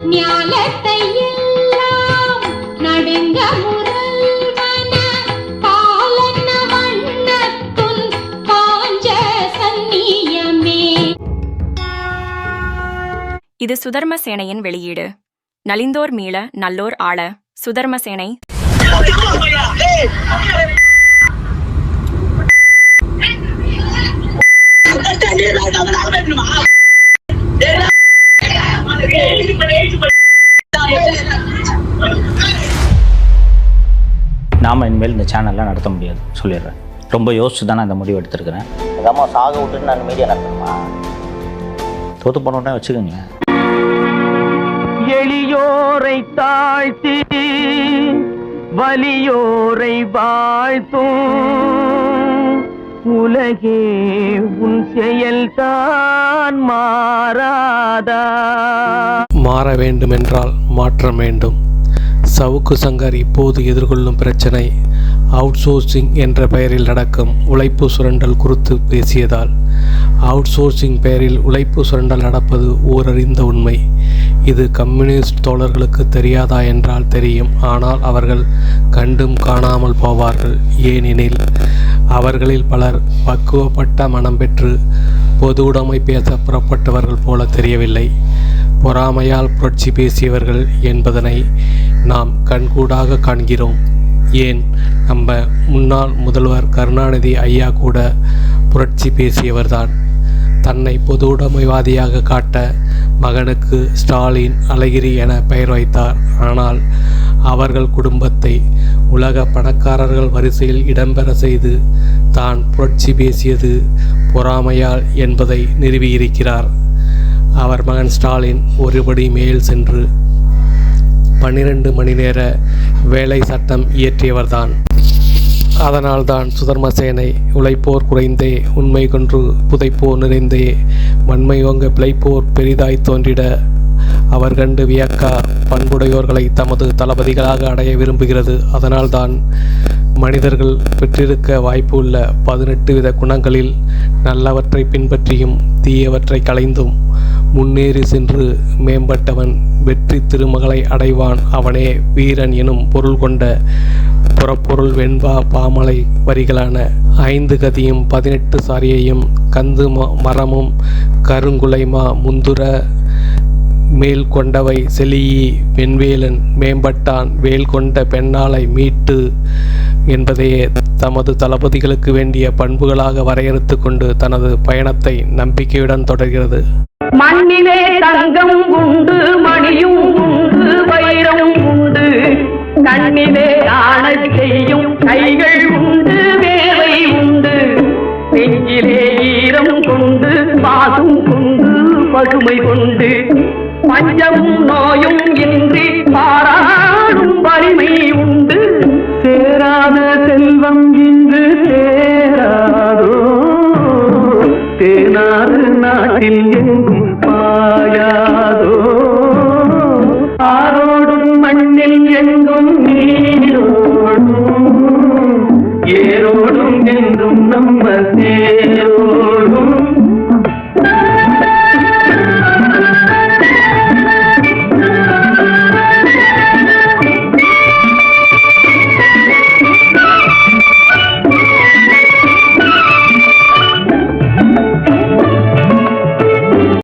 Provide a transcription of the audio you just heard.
ஞாலத்தை எல்லாம் நடுங்க முரல்வன பாலன வண்ணத்துன் பாஞ்ச சந்நியமே. இது சுதர்ம சேனையின் வெளியீடு. நலிந்தோர் மீள நல்லோர் ஆள. சுதர்ம சேனை. நாம் இனிமேல் இந்த சேனல்லாம் நடத்த முடியாது. சொல்லிடுறேன். ரொம்ப யோசிச்சு தான் நான் இந்த முடிவு எடுத்திருக்கிறேன். எங்கள் அம்மா சாக விட்டுட்டு நான் மீடியா நடத்தணுமா? தோற்று போனோடனே வச்சுக்கோங்க எளியோரை தாழ்த்தி வலியோரை வாழ்த்தும். உலகே உன் செயல்தான் மாறாதா? மாற வேண்டுமென்றால் மாற்றம் வேண்டும். சவுக்கு சங்கர் இப்போது எதிர்கொள்ளும் பிரச்சனை அவுட்சோர்சிங் என்ற பெயரில் நடக்கும் உழைப்பு சுரண்டல் குறித்து பேசியதால் அவுட்சோர்சிங் பெயரில் உழைப்பு சுரண்டல் நடப்பது ஓரறிந்த உண்மை. இது கம்யூனிஸ்ட் தோழர்களுக்கு தெரியாதா என்றால் தெரியும். ஆனால் அவர்கள் கண்டும் காணாமல் போவார்கள். ஏனெனில் அவர்களில் பலர் பக்குவப்பட்ட மனம் பெற்று பொது உடைமை பேச புறப்பட்டவர்கள் போல தெரியவில்லை. பொறாமையால் புரட்சி பேசியவர்கள் என்பதனை நாம் கண்கூடாக காண்கிறோம். ஏன்? நம்ம முன்னாள் முதல்வர் கருணாநிதி ஐயா கூட புரட்சி பேசியவர்தான். தன்னை பொது உடைமைவாதியாக காட்ட மகனுக்கு ஸ்டாலின் அழகிரி என பெயர் வைத்தார். ஆனால் அவர்கள் குடும்பத்தை உலக பணக்காரர்கள் வரிசையில் இடம்பெற செய்து தான் புரட்சி பேசியது பொறாமையால் என்பதை நிறுவியிருக்கிறார். அவர் மகன் ஸ்டாலின் ஒருபடி மேல் சென்று பன்னிரண்டு மணி நேர வேலை சட்டம் இயற்றியவர்தான். அதனால்தான் சுதர்மசேனை உழைப்போர் குறைந்தே உண்மை கொன்று புதைப்போர் நிறைந்தே வன்மை ஓங்க பிழைப்போர் பெரிதாய் தோன்றிட அவர் கண்டு வியக்கா பண்புடையோர்களை தமது தளபதிகளாக அடைய விரும்புகிறது. அதனால்தான் மனிதர்கள் பெற்றிருக்க வாய்ப்பு உள்ள பதினெட்டு வித குணங்களில் நல்லவற்றை பின்பற்றியும் தீயவற்றை களைந்தும் முன்னேறி சென்று மேம்பட்டவன் வெற்றி திருமகளை அடைவான். அவனே வீரன் எனும் பொருள் கொண்ட புறப்பொருள் வெண்பா பாமலை வரிகளான ஐந்து கதியும் பதினெட்டு சாரியையும் கந்து ம- மரமும் கருங்குலைமா முந்துர மேல் கொண்டவை செலியி வெண்வேலன் மேம்பட்டான் வேல் கொண்ட பெண்ணாளை மீட்டு என்பதையே தமது தளபதிகளுக்கு வேண்டிய பண்புகளாக வரையறுத்து கொண்டு தனது பயணத்தை நம்பிக்கையுடன் தொடர்கிறது. மண்ணிலே தங்கம் உண்டு மணியும் உண்டு வைரம் உண்டு. கண்ணிலே ஆணச் செய்யும் கைகள் உண்டு வேலை உண்டு. நெஞ்சிலே ஈரம் கொண்டு பாதும் கொண்டு பசுமை கொண்டு. பஞ்சமும் நோயும் இன்றி பாராடும் வலிமை உண்டு. சேராத செல்வம் இன்று சேராதோ? தேனாறு நாட்டில் எங்கும் பாயாதோ? ஆரோடும் மண்ணில் எங்கும் நீரோடும். ஏரோடும் என்றும் நம்ம சேரும்.